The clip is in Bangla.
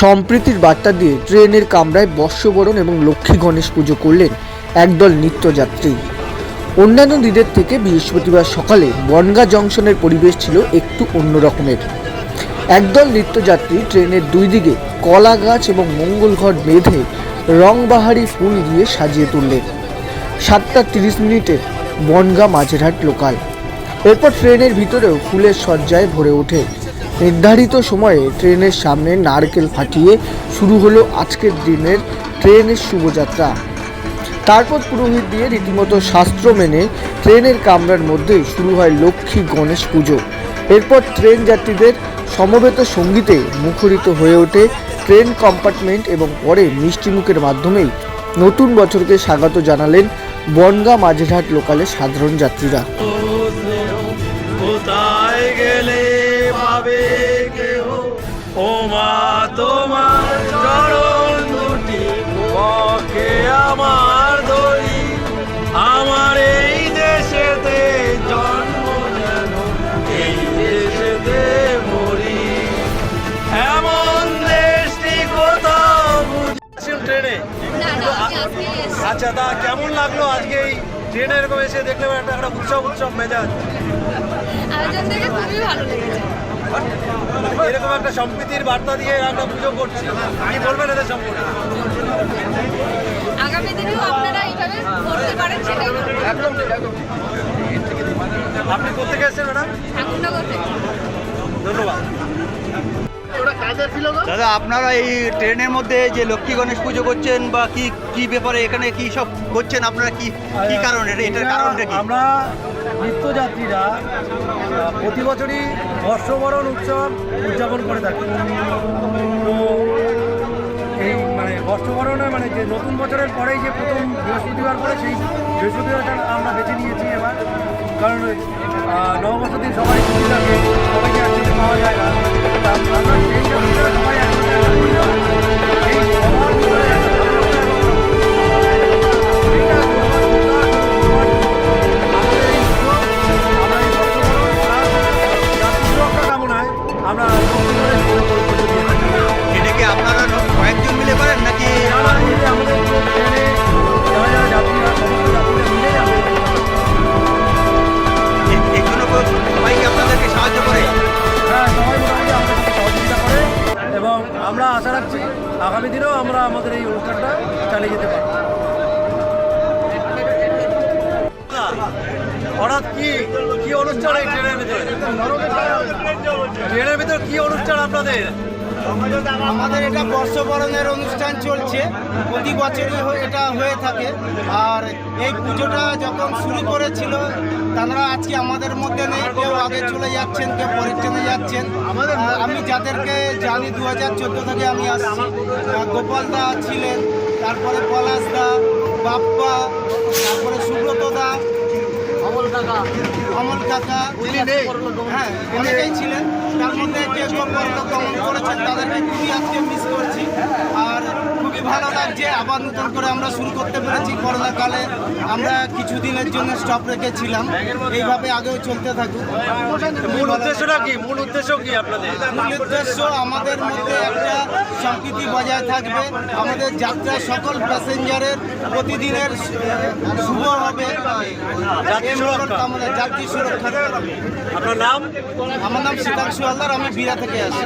সম্প্রীতির বার্তা দিয়ে ট্রেনের কামরায় বর্ষবরণ এবং লক্ষ্মী গণেশ পুজো করলেন একদল নিত্যযাত্রী। অন্যান্য দিনের থেকে বৃহস্পতিবার সকালে বনগা জংশনের পরিবেশ ছিল একটু অন্য রকমের। একদল নিত্যযাত্রী ট্রেনের দুই দিকে কলা গাছ এবং মঙ্গল ঘট বেঁধে রংবাহারি ফুল দিয়ে সাজিয়ে তুললেন। সাতটা তিরিশ মিনিটে বনগা মাঝেরহাট লোকাল। এরপর ট্রেনের ভিতরেও ফুলের সজ্জায় ভরে ওঠে নির্ধারিত সময়ে ট্রেনের সামনে নারকেল ফাটিয়ে শুরু হলো আজকের দিনের ট্রেনের শুভযাত্রা। তারপর পুরোহিত দিয়ে রীতিমতো শাস্ত্র মেনে ট্রেনের কামরার মধ্যেই শুরু হয় লক্ষ্মী গণেশ পুজো। এরপর ট্রেন যাত্রীদের সমবেত সঙ্গীতে মুখরিত হয়ে ওঠে ট্রেন কম্পার্টমেন্ট এবং পরে মিষ্টিমুখের মাধ্যমেই নতুন বছরকে স্বাগত জানালেন বনগা মাঝেরহাট লোকালের সাধারণ যাত্রীরা। তোমার চরণ দুটি পক্ষে আমার দই। আমার এই দেশেতে জন্ম যেন এই দেশেতে মরি। এমন দেশটি কোথাও বুঝছেন ট্রেনে। আচ্ছা তা কেমন লাগল আজকে এই ট্রেনে এরকম এসে দেখলাম একটা একটা উৎসব উৎসব মেজাজ। আয়োজন থেকে খুবই ভালো লেগেছে। এরকম একটা সম্প্রীতির বার্তা দিয়ে আমরা পুজো করছি। কি বলবেন এদের সম্পর্কে? আগামী দিনেও আপনারা এইভাবে করতে পারেন সেটাই একদম আপনি কোথেকে এসেছেন ম্যাডাম? ঠাকুরনগর থেকে। ধন্যবাদ। দাদা আপনারা এই ট্রেনের মধ্যে যে লক্ষ্মী গণেশ পুজো করছেন বা কি কি ব্যাপারে এখানে কি সব করছেন? আপনারা কি কি কারণে? এটার কারণটা কি? আমরা নিত্যযাত্রীরা প্রতি বছরই বর্ষবরণ উৎসব উদযাপন করে থাকি। তো এই মানে বর্ষবরণে মানে যে নতুন বছরের পরেই যে প্রথম বৃহস্পতিবার পরে সেই বৃহস্পতিবারটা আমরা বেছে নিয়েছি এবার। কারণ আহ, নববর্ষের দিন সবাই ছুটি থাকে সবাইকে একসাথে পাওয়া যায় না। তা আমরা সেই জন্য এবং আমরা আশা রাখছি আগামী দিনেও আমরা আমাদের এই অনুষ্ঠানটা চালিয়ে যেতে পারি হঠাৎ কি কি অনুষ্ঠান এই ট্রেনের ভিতরে? ট্রেনের ভিতরে কি অনুষ্ঠান আপনাদের? আমাদের এটা বর্ষবরণের অনুষ্ঠান চলছে। প্রতি বছরই এটা হয়ে থাকে। আর এই পুজোটা যখন শুরু করেছিল তারা আজকে আমাদের মধ্যে নেই। কেউ আগে চলে যাচ্ছেন কেউ পরের ট্রেনে যাচ্ছেন। আমি যাদেরকে জানি দু হাজার চোদ্দ থেকে আমি আসছি। গোপাল দা ছিলেন তারপরে পলাশ দা বাপ্পা তারপরে সুব্রত দা অমল কাকা অমল কাকা হ্যাঁ অনেকেই ছিলেন। তার মধ্যে কেউ কেউ পরলোক গমন করেছেন তাদেরকে খুবই আজকে মিস করছি। আর খুবই ভালো লাগছে আবার নতুন করে আমরা শুরু করতে পেরেছি। করোনাকালে আমরা কিছুদিনের জন্য স্টপ রেখেছিলাম। এইভাবে আগেও চলতে থাকুক। মূল উদ্দেশ্যটা কি? মূল উদ্দেশ্য কি আপনাদের? মূল উদ্দেশ্য আমাদের মধ্যে একটা সম্প্রীতি বজায় থাকবে। আমাদের যাত্রা সকল প্যাসেঞ্জারের প্রতিদিনের শুভ হবে। যাত্রী সুরক্ষা। কামনা যাত্রী সুরক্ষা। আপনার নাম? আমার নাম শীতাংশু হালদার আমি বিরা থেকে আসি